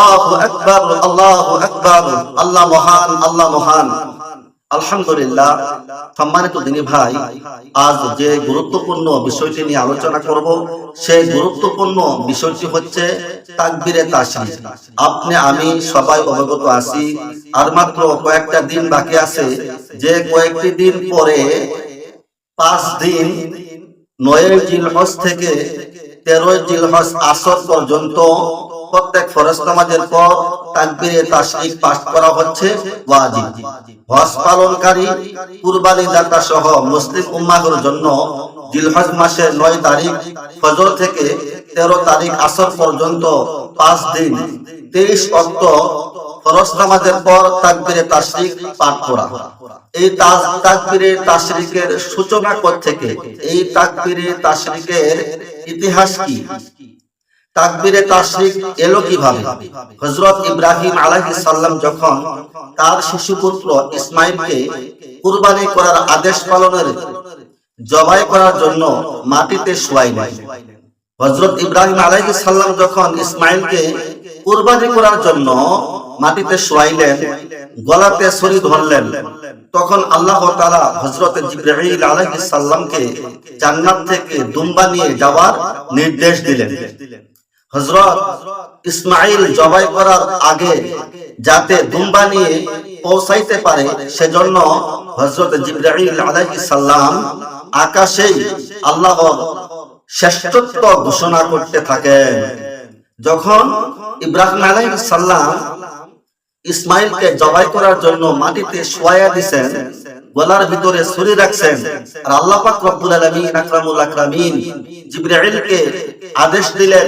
আল্লাহ আকবার আল্লাহ আকবার, আল্লাহ মহান আল্লাহ মহান। আলহামদুলিল্লাহ, সম্মানিত দিনী ভাই, আজ যে গুরুত্বপূর্ণ বিষয়টি নিয়ে আলোচনা করব, সেই গুরুত্বপূর্ণ বিষয়টি হচ্ছে তাকবীরে তাশরিক আপনি, আমি সবাই অবগত আছি, আর মাত্র কয়েকটা দিন বাকি আছে, যে কয়েকটি দিন পরে পাঁচ দিন নয় জিলহজ থেকে তেরোই জিলহজ আসর পর্যন্ত প্রত্যেক ফরজ নামাজের পর তাকবীরে তাশরিক পাঠ করা হচ্ছে ওয়াজিব। হজ পালনকারী কুরবানি দাতা সহ মুসলিম উম্মাহের জন্য জিলহজ মাসের নয় তারিখ, ফজর থেকে তেরো তারিখ আসর পর্যন্ত পাঁচ দিন তেইশ অক্ট ফরজ নামাজের পর তাকবীরে তাশরিক পাঠ করা। এই তাকবীরে তাশরিকের সূচনা কোথা থেকে এই তাকবীরে তাশরিকের ইতিহাস কি? তাকবীরে তাশরিক এলো কীভাবে? হযরত ইব্রাহিম আলাইহিস সালাম যখন তার শিশুপুত্র ইসমাইলকে কুরবানি করার আদেশ পালনের জবাই করার জন্য মাটিতে শোয়াইলেন। হযরত ইব্রাহিম আলাইহিস সালাম যখন ইসমাইলকে কুরবানি করার জন্য মাটিতে শোয়াইলেন, গলাতে ছুরি ধরলেন, তখন আল্লাহ তাআলা হযরত জিবরাইল আলাইহিস সালামকে জান্নাত থেকে দুম্বা নিয়ে যাওয়ার নির্দেশ দিলেন। হযরত ইসমাইল জবাই করার আগে যাতে দুম্বা নিয়ে পৌঁছাইতে পারে, সেজন্য হযরত জিবরাইল আলাইহিস সালাম আকাশেই আল্লাহর শ্রেষ্ঠত্ব ঘোষণা করতে থাকেন। যখন ইব্রাহিম আলাইহিস সালাম ইসমাইলকে জবাই করার জন্য মাটিতে শোয়া দিছেন, গলার ভিতরে ছুরি রাখছেন, আর আল্লাহ পাক রব্বুল আলামিন, আকরামুল আকরামিন জিবরাইলকে আদেশ দিলেন,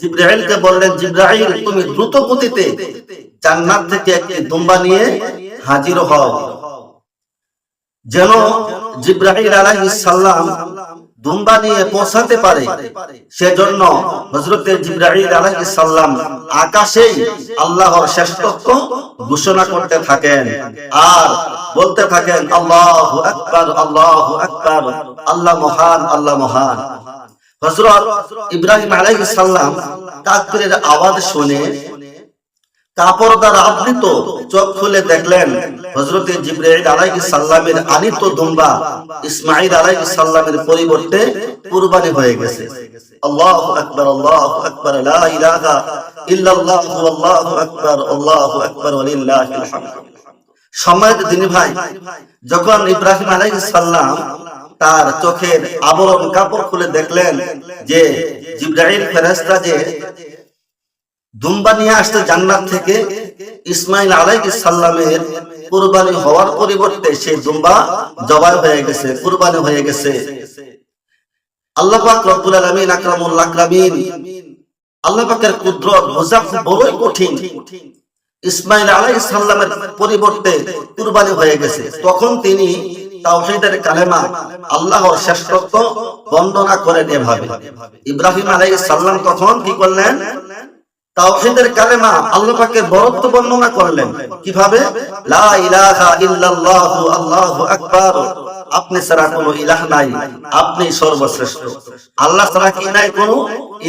জিবরাইলকে বললেন, জিবরাইল, তুমি দ্রুত গতিতে জান্নাত থেকে একটি দুম্বা নিয়ে হাজির হও। যেন জিব্রাহিল আলাইহিস সালাম দুম্বা নিয়ে পৌঁছাতে পারে, সেজন্য হযরতে জিব্রাহিল আলাইহিস সালাম আকাশেই আল্লাহর শ্রেষ্ঠত্ব ঘোষণা করতে থাকেন আর বলতে থাকেন, আল্লাহু আকবার আল্লাহু আকবার, আল্লাহ মহান আল্লাহ মহান। হযরত ইব্রাহিম সালাম তাকবীরের আওয়াজ শুনে কাপড় দ্বারা আবৃত চোখ খুলে দেখলেন হজরতে আলাইহিস সালামের আনিত দুম্বা ইসমাঈল আলাইহিস সালামের পরিবর্তে কুরবানি হয়ে গেছে। আল্লাহু আকবার আল্লাহু আকবার, লা ইলাহা ইল্লাল্লাহ আকবার আকবার সম্মানিত দিনী ভাই, যখন ইব্রাহিম আলাইহিস তার চোখের আবরণ কাপড় খুলে দেখলেন যে জিব্রাইল ফেরেশতা যে দুম্বা নিয়ে আসতে জান্নাত থেকে ইসমাইল আলাইহিস সালামের কুরবানি হওয়ার পরিবর্তে সেই দুম্বা জবাই হয়ে গেছে, কুরবানি হয়ে গেছে। আকরামিন বড়ই কঠিন। ইসমাইল পরিবর্তে কুরবানি হয়ে গেছে। তখন তিনি তাওহীদের কালেমা আল্লাহর শ্রেষ্ঠত্ব এভাবে। ইব্রাহিম তখন কি করলেন? তাওহীদের কালেমা করলেন। কীভাবে? লা ইলাহা আল্লাহু আকবার। আপনি ছাড়া কোনো ইলাহ নাই, আপনি সর্বশ্রেষ্ঠ। আল্লাহ ছাড়া কি নাই কোনো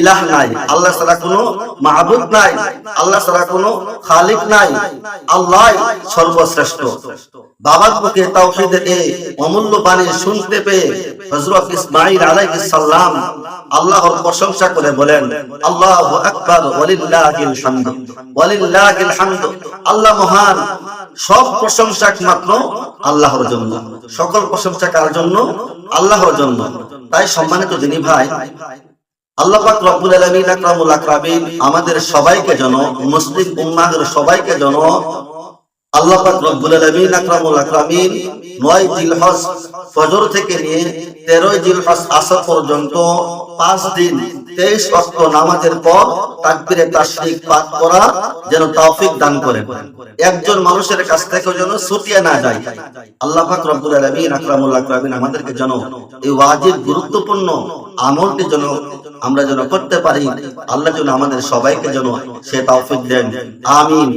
ইলাহ নাই, আল্লাহ ছাড়া কোনো মাহবুদ নাই, আল্লাহ ছাড়া কোনো খালিক নাই আল্লাহ সর্বশ্রেষ্ঠ। বাবার মুখে তাওহীদের এই অমূল্য বাণী শুনতে পেয়ে হযরত ইসমাঈল আলাইহিস সালাম আল্লাহর প্রশংসা করে বলেন, আল্লাহু আকবার, ওয়ালিল্লাহিল হামদ ওয়ালিল্লাহিল হামদ। আল্লাহ মহান, সব প্রশংসা একমাত্র আল্লাহর জন্য। সকল প্রশংসা কার জন্য? আল্লাহর জন্য। তাই সম্মানিত দিনী ভাই, আল্লাহ পাক রব্বুল আলামিন আকরামুল আকরামিন আমাদের সবাইকে যেন, মুসলিম উম্মাহের সবাইকে যেন আল্লাহ পাক রব্বুল আলামিন, আকরামুল আকরামিন, নয় জিলহজ ফজর থেকে নিয়ে তেরোই জিলহজ আসর পর্যন্ত পাঁচ দিন তেইশ অক্ট নামাজের পর তাকবীরে পাঠ করা যেন তৌফিক দান করেন একজন মানুষের কাছ থেকে যেন ছুটিয়ে না যায়। আল্লাহ পাক রব্বুল আলামিন, আকরামুল আকরামিন আমাদেরকে যেন এই ওয়াজিব গুরুত্বপূর্ণ আমলটি যেন আমরা যেন করতে পারি, আল্লাহ যেন আমাদের সবাইকে যেন সে তৌফিক দেন। আমিন।